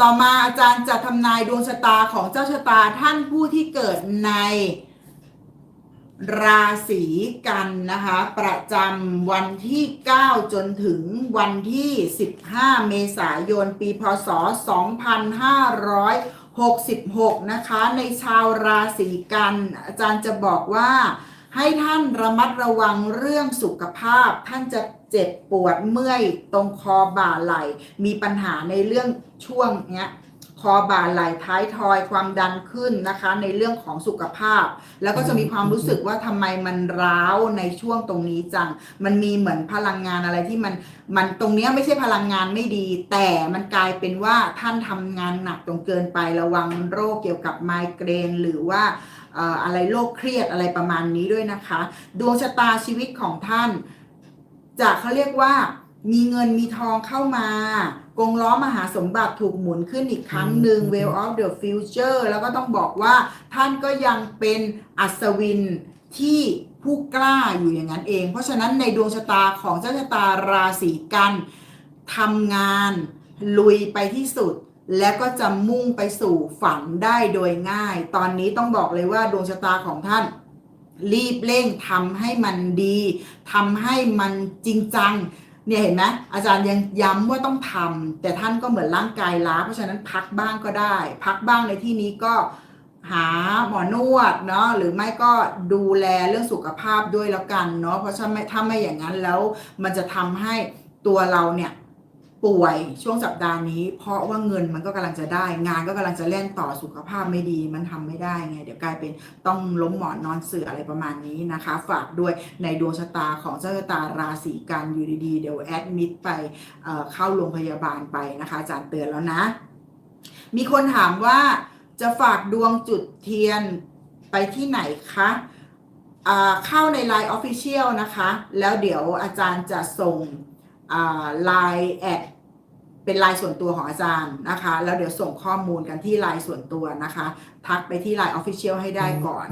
ต่อมาอาจารย์จะทำนายดวงชะตาของเจ้าชะตาท่านผู้ที่เกิดในราศีกันนะคะ ประจำวันที่ 9 จนถึงวันที่ 15 เมษายน ปีพศ 2566 นะคะ ในชาวราศีกัน อาจารย์จะบอกว่า ให้ท่านระมัดระวังเรื่องสุขภาพ ท่านจะเจ็บปวดเมื่อยตรงคอบ่าไหล่ มีปัญหาในเรื่องช่วงเนี้ย คอบ่าไหล่ท้ายทอยความดันขึ้นนะคะ ในเรื่องของสุขภาพ แล้วก็จะมีความรู้สึกว่าทำไมมันร้าวในช่วงตรงนี้จัง มันมีเหมือนพลังงานอะไรที่มันมันตรงนี้ไม่ใช่พลังงานไม่ดี แต่มันกลายเป็นว่าท่านทำงานหนักจนเกินไประวังโรคเกี่ยวกับไมเกรน หรือว่าอะไรโรคเครียดอะไรประมาณนี้ด้วยนะคะ ดวงชะตาชีวิตของท่านจะเขาเรียกว่า มีเงินมีทองเข้ามากงล้อมหาสมบัติถูกหมุนขึ้นอีกครั้งหนึ่ง Well of the Future แล้วก็ต้องบอกว่าท่านก็ยังเป็นอัศวินที่ผู้กล้าอยู่อย่างนั้นเอง เพราะฉะนั้นในดวงชะตาของเจ้าชะตาราศีกันทำงานลุยไปที่สุด และก็จะมุ่งไปสู่ฝันได้โดยง่าย ตอนนี้ต้องบอกเลยว่าดวงชะตาของท่าน รีบเร่งทำให้มันดีทำให้มันจริงจัง เนี่ยเห็นไหมอาจารย์ยังย้ำว่าต้องทำแต่ท่านก็เหมือนร่างกายล้า เพราะฉะนั้นพักบ้างก็ได้ พักบ้างในที่นี้ก็หาหมอนวดเนาะหรือไม่ก็ดูแลเรื่องสุขภาพด้วยแล้วกันเนาะเพราะถ้าไม่ถ้าไม่อย่างนั้นแล้ว มันจะทำให้ตัวเราเนี่ย ป่วยช่วงสัปดาห์นี้ เพราะว่าเงินมันก็กำลังจะได้ งานก็กำลังจะเล่นต่อสุขภาพไม่ดี มันทำไม่ได้ไงเดี๋ยวกลายเป็นต้องล้มหมอนนอนเสืออะไรประมาณนี้นะคะ ฝากด้วยในดวงชะตาของเจ้าชะตาราศีกันอยู่ดีๆเดี๋ยวแอดมิดไปเเข้าโรงพยาบาลไปนะคะอาจารย์เตือนแล้วนะ มีคนถามว่าจะฝากดวงจุดเทียนไปที่ไหนคะเข้าใน Line Official นะคะ แล้วเดี๋ยวอาจารย์จะส่ง ไลน์แอดเป็นไลน์ส่วนตัวของอาจารย์นะคะ แล้วเดี๋ยวส่งข้อมูลกันที่ไลน์ส่วนตัวนะคะ ทักไปที่ลายออฟฟิเชียลให้ได้ก่อน